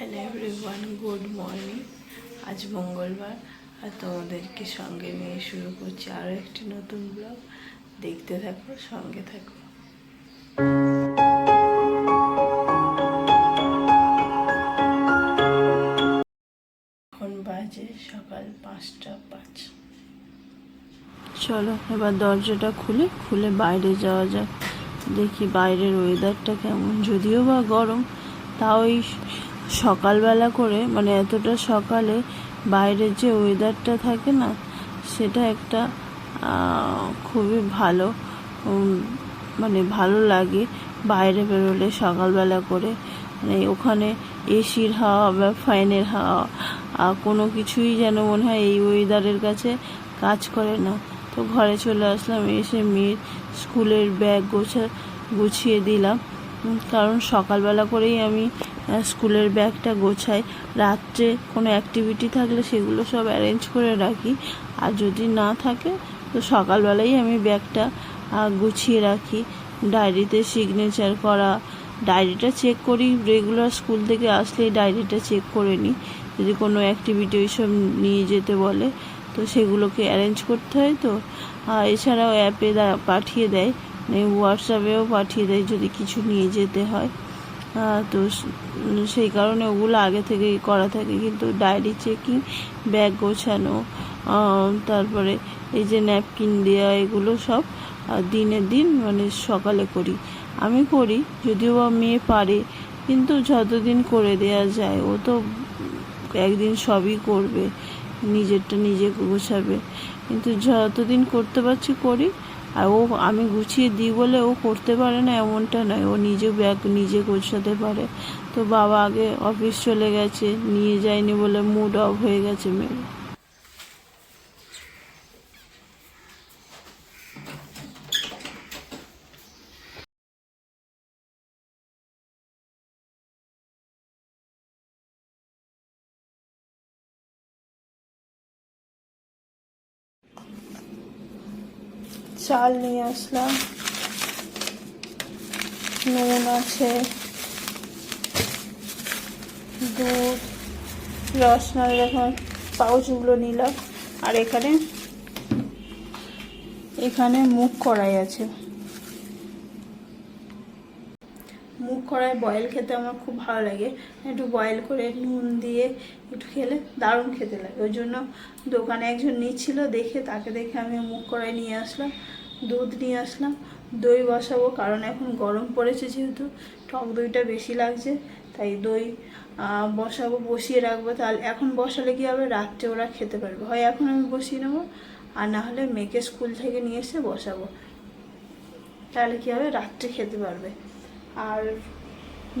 Hello everyone good morning আজ মঙ্গলবার, আর তোমাদেরকে সঙ্গে নিয়ে শুরু করছি আরও একটি নতুন ব্লগ দেখতে থাকো, সঙ্গে থাকো। এখন বাজে সকাল পাঁচটা পাঁচ। চলো, এবার দরজাটা খুলে খুলে বাইরে যাওয়া যাক। দেখি বাইরের ওয়েদারটা কেমন। যদিও বা গরম, তাও এই সকালবেলা করে মানে এতটা সকালে বাইরের যে ওয়েদারটা থাকে না, সেটা একটা খুবই ভালো মানে ভালো লাগে বাইরে বেরোলে সকালবেলা করে। মানে ওখানে এসির হাওয়া বা ফ্যানের হাওয়া আর কোনো কিছুই যেন মনে হয় এই ওয়েদারের কাছে কাজ করে না। তো ঘরে চলে আসলাম, এসে মেয়ের স্কুলের ব্যাগ গোছা, গুছিয়ে দিলাম। কারণ সকালবেলা করেই আমি স্কুলের ব্যাগটা গোছাই। রাত্রে কোনো অ্যাক্টিভিটি থাকলে সেগুলো সব অ্যারেঞ্জ করে রাখি। আর যদি না থাকে, তো সকালবেলাই আমি ব্যাগটা গুছিয়ে রাখি। ডায়েরিতে সিগনেচার করা। ডায়েরিটা চেক করি। রেগুলার স্কুল থেকে আসলেই ডায়েরিটা চেক করে নিই। যদি কোনো অ্যাক্টিভিটি ওইসব নিয়ে যেতে বলে, তো সেগুলোকে অ্যারেঞ্জ করতে হয় তো। এছাড়াও অ্যাপে পাঠিয়ে দেয়। মানে হোয়াটসঅ্যাপেও পাঠিয়ে দেয় যদি কিছু নিয়ে যেতে হয়। তো সেই কারণে ওগুলো আগে থেকেই করা থাকে। কিন্তু ডায়েরি চেকিং, ব্যাগ গোছানো তারপরে এই যে ন্যাপকিন দেওয়া এগুলো সব দিনের দিন মানে সকালে করি। আমি করি, যদিও বা মেয়ে পারে, কিন্তু যতদিন করে দেয়া যায়, ও তো একদিন সবই করবে, নিজেরটা নিজে গোছাবে। কিন্তু যতদিন করতে পারছি করি আর ও আমি গুছিয়ে দিই বলে ও করতে পারে না, এমনটা নয়। ও নিজে ব্যাগ নিজে গোছাতে পারে। তো বাবা আগে অফিস চলে গেছে, নিয়ে যায়নি বলে মুড অফ হয়ে গেছে মেয়ে চাল নিয়ে আসলাম। নুন আছে, দুধ রসমালাই এখন পাউচগুলো নিলাম। আর এখানে এখানে মুখ কড়াই আছে। মুখ কড়াই বয়েল খেতে আমার খুব ভালো লাগে। একটু বয়েল করে নুন দিয়ে একটু খেলে দারুণ খেতে লাগে। ওই জন্য দোকানে একজন নিচ্ছিল দেখে তাকে দেখে আমি মুখ কড়াই নিয়ে আসলাম। দুধ নিয়ে আসলাম। দই বসাবো, কারণ এখন গরম পড়েছে যেহেতু। টক দইটা বেশি লাগছে, তাই দই বসাবো, বসিয়ে রাখব। তাহলে এখন বসালে কি হবে? রাত্রে ওরা খেতে পারবে। হয় এখন আমি বসিয়ে নেব, আর না হলে মেয়েকে স্কুল থেকে নিয়ে এসে বসাবো। তাহলে কি হবে? রাত্রে খেতে পারবে। আর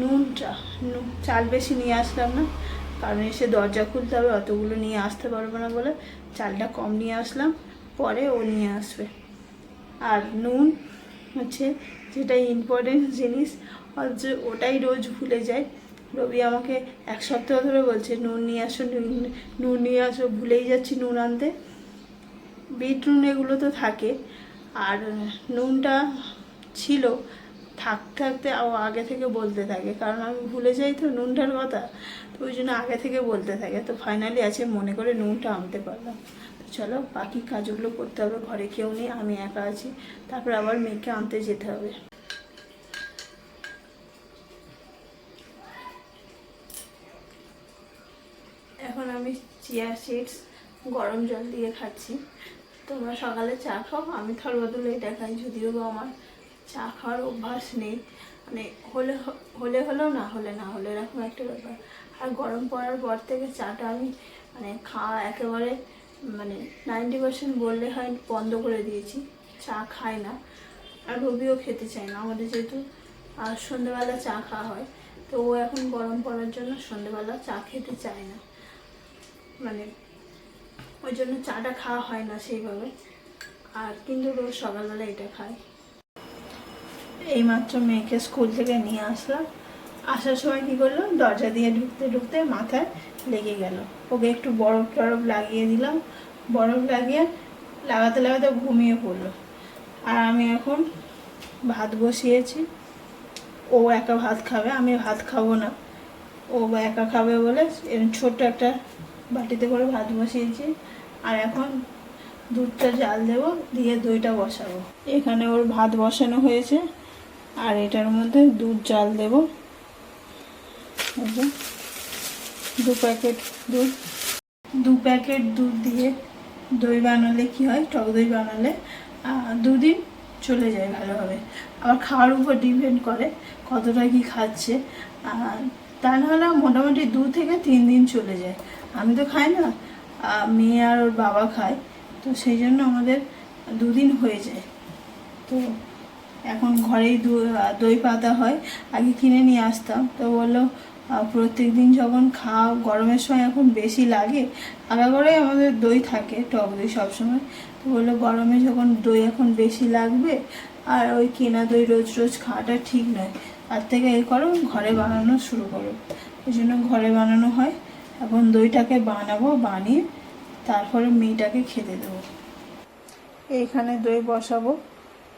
নুনটা, নুন, চাল বেশি নিয়ে আসলাম না, কারণ এসে দরজা খুলতে হবে, অতগুলো নিয়ে আসতে পারব না বলে। চালটা কম নিয়ে আসলাম, পরে ও নিয়ে আসবে। আর নুন হচ্ছে যেটা ইম্পর্টেন্ট জিনিস। অথচ ওটাই রোজ ভুলে যায়। রবি আমাকে এক সপ্তাহ ধরে বলছে, নুন নিয়ে আসো, নুন নিয়ে আসো। ভুলেই যাচ্ছি নুন আনতে। বিট নুন এগুলো তো থাকে। আর নুনটা ছিল, থাকতে থাকতে ও আগে থেকে বলতে থাকে। কারণ আমি ভুলে যাই তো নুনটার কথা। তো ওই জন্য আগে থেকে বলতে থাকে। তো ফাইনালি আছে, মনে করে নুনটা আনতে পারলাম। চলো, বাকি কাজগুলো করতে হবে, ঘরে কেউ নেই, আমি একা আছি। তারপর আবার মেয়েকে আনতে যেতে হবে। এখন আমি চিয়া সিডস, গরম জল দিয়ে খাচ্ছি। তোমরা সকালে চা খাও, আমি থর বদলে এটা খাই যদিও বা আমার চা খাওয়ার অভ্যাস নেই। মানে হলে হলে হলেও না হলে না হলে, এরকম একটা ব্যাপার। আর গরম পড়ার পর থেকে চাটা আমি মানে খাওয়া একেবারে মানে নাইনটি পার্সেন্ট বললে হয় বন্ধ করে দিয়েছি, চা খায় না। আর রবিও খেতে চায় না। আমাদের যেহেতু আর সন্ধ্যেবেলা চা খাওয়া হয়, তো ও এখন গরম পড়ার জন্য সন্ধ্যেবেলা চা খেতে চায় না। মানে ওই জন্য চাটা খাওয়া হয় না সেইভাবে। আর কিন্তু রোজ সকালবেলা এটা খাই এইমাত্র মেয়েকে স্কুল থেকে নিয়ে আসলাম। আসার সময় কী করল দরজা দিয়ে ঢুকতে ঢুকতে মাথায় লেগে গেল। ওকে একটু বরফ টরফ লাগিয়ে দিলাম। বরফ লাগিয়ে লাগাতে লাগাতে ঘুমিয়ে পড়ল। আর আমি এখন ভাত বসিয়েছি। ও একা ভাত খাবে, আমি ভাত খাব না। ও বা একা খাবে বলে ছোট্ট একটা বাটিতে করে ভাত বসিয়েছি। আর এখন দুধটা জাল দেবো, দিয়ে দইটা বসাবো। এখানে ওর ভাত বসানো হয়েছে। আর এটার মধ্যে দুধ জাল দেবো। দু প্যাকেট দুধ। দু প্যাকেট দুধ দিয়ে দই বানালে কি হয়? টক দই বানালে দুদিন চলে যায় ভালোভাবে। আবার খাওয়ার উপর ডিপেন্ড করে কতটা কি খাচ্ছে। তা নাহলে মোটামুটি দু থেকে তিন দিন চলে যায়। আমি তো খাই না মেয়ে আর ওর বাবা খায়, তো সেই জন্য আমাদের দুদিন হয়ে যায়। তো এখন ঘরেই দই পাতা হয়। আগে কিনে নিয়ে আসতাম, তো বলল প্রত্যেক দিন যখন খাওয়া গরমের সময় এখন বেশি লাগে, আগাগোড়াই আমাদের দই থাকে, টক দই সবসময়। তো বলল গরমে যখন দই এখন বেশি লাগবে, আর ওই কেনা দই রোজ রোজ খাওয়াটা ঠিক নয়। তার থেকে এ করো, ঘরে বানানো শুরু করো। এই জন্য ঘরে বানানো হয়। এখন দইটাকে বানাবো, বানিয়ে তারপরে মেয়েটাকে খেতে দেবো। এইখানে দই বসাবো।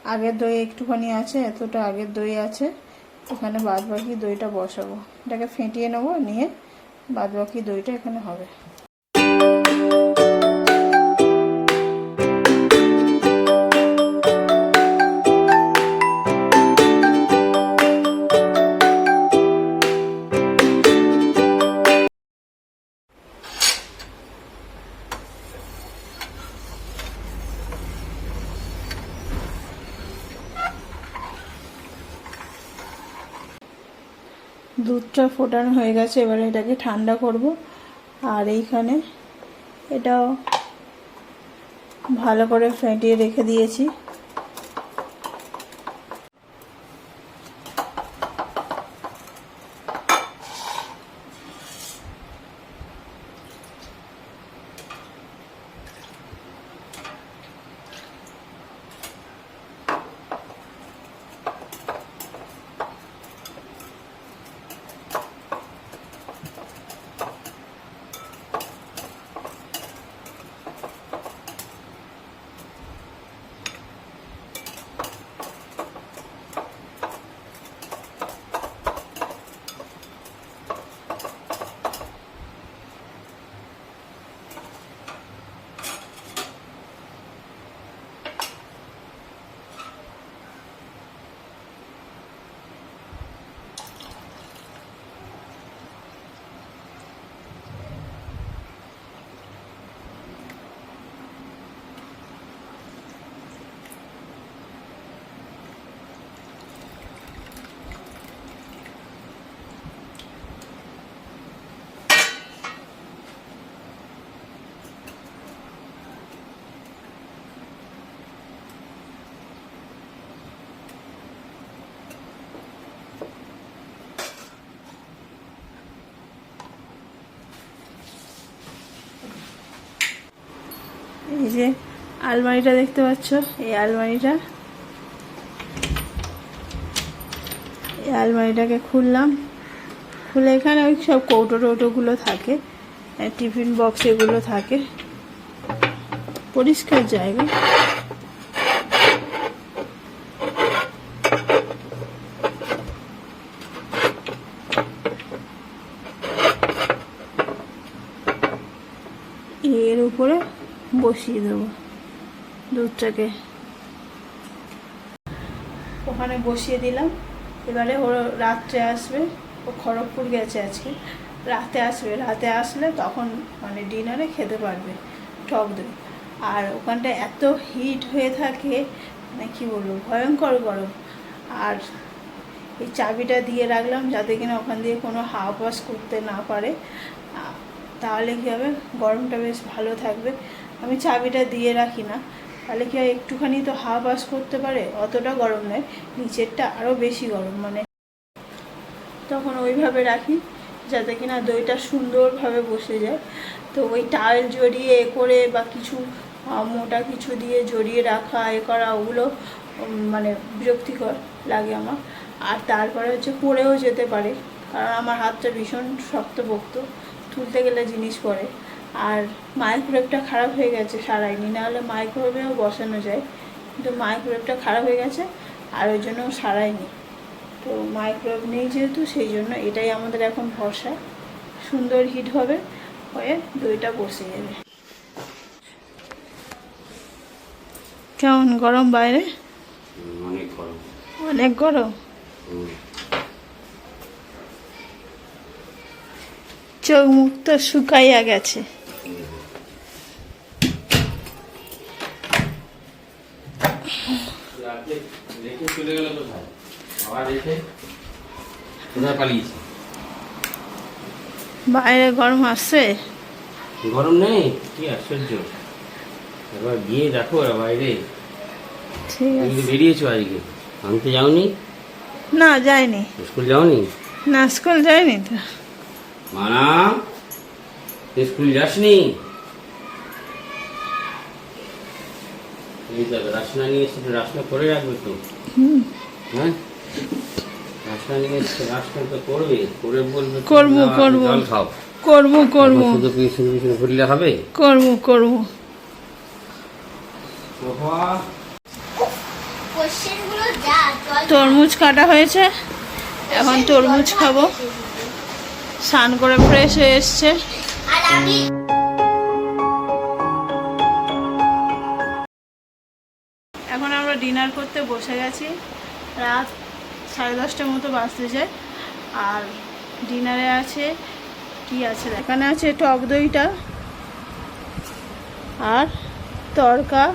আগের দই একটুখানি আছে, এতটা আগের দই আছে। এখানে বাদ বাকি দইটা বসাবো। এটাকে ফেটিয়ে নেব নিয়ে বাদ বাকি দইটা এখানে হবে। দুধটা ফোটানো হয়ে গেছে, এবারে এটাকে ঠান্ডা করব। আর এইখানে এটাও ভালো করে ফেটিয়ে রেখে দিয়েছি। যে আলমারিটা দেখতে পাচ্ছ, এই আলমারিটা এই আলমারিটাকে খুললাম। খুলে এখানে ওই সব কৌটো টৌটোগুলো থাকে, টিফিন বক্স এগুলো থাকে। পরিষ্কার জায়গা এর উপরে বসিয়ে দেবো দুধটাকে। ওখানে বসিয়ে দিলাম। এবারে ওর রাত্রে আসবে। ও খড়গপুর গেছে আজকে। রাতে আসবে। রাতে আসলে তখন মানে ডিনারে খেতে পারবে টক দই। আর ওখানটা এত হিট হয়ে থাকে মানে কী বলব, ভয়ঙ্কর গরম। আর এই চাবিটা দিয়ে রাখলাম যাতে কিনা ওখান দিয়ে কোনো হাওয়া করতে না পারে। তাহলে কী হবে? গরমটা বেশ ভালো থাকবে। আমি চাবিটা দিয়ে রাখি না। তাহলে কি একটুখানি তো হাওয়া পাস করতে পারে? অতটা গরম নয়, নিচেরটা আরও বেশি গরম মানে। তখন ওইভাবে রাখি, যাতে কিনা দইটা সুন্দরভাবে বসে যায়। তো ওই টাওয়েল জড়িয়ে এ করে বা কিছু মোটা কিছু দিয়ে জড়িয়ে রাখা, এ করা, ওগুলো মানে বিরক্তিকর লাগে আমার। আর তারপরে হচ্ছে পড়েও যেতে পারে, কারণ আমার হাতটা ভীষণ শক্ত শক্তপোক্ত, তুলতে গেলে জিনিস পড়ে। আর মাইক্রোওয়েভটা খারাপ হয়ে গেছে সারাইনি নাহলে মাইক্রোওয়েভেও বসানো যায়। কিন্তু মাইক্রোওয়েভটা খারাপ হয়ে গেছে আর ওই জন্য সারাইনি তো মাইক্রোওয়েভ নেই যেহেতু সেই জন্য এটাই আমাদের এখন ভরসা। সুন্দর হিট হবে হয়ে দইটা বসে যাবে। কেমন গরম বাইরে? অনেক গরম। অনেক গরম? চোখ মুখ তো শুকাইয়া গেছে। রেখে চলে গেল কোথায় আবার রেখে কোথায় পালিয়েছে বাইরে গরম আসছে গরম নেই? কি আশ্চর্য। এবার গিয়ে দেখো ওরা বাইরে। তুমি বেরিয়েছো আজকে? আনতে যাওনি। না যাইনি। স্কুল যাওনি? না স্কুল যাইনি তো। মানা স্কুল যাসনি? এই তো রাসনা নিয়ে এসে রাসনা করে রাখবে তো। হ্যাঁ? রাসনা নিয়ে এসে রাসনা তো করবে করে বলবে করব, করব। জল খাও। করব করব। শুধু পিছনে পিছনে ঘুরলে হবে? করব করব। তরমুজ কাটা হয়েছে। এখন তরমুজ খাব। স্নান করে ফ্রেশ হয়ে এসছে। এখন আমরা ডিনার করতে বসে গেছি। রাত সাড়ে দশটার মতো বাজতে যায়। আর ডিনারে আছে, কি আছে এখানে আছে টক দইটা আর তরকা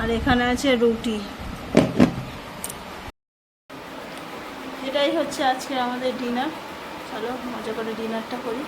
আর এখানে আছে রুটি। এটাই হচ্ছে আজকে আমাদের ডিনার। চলো মজা করে ডিনারটা করি।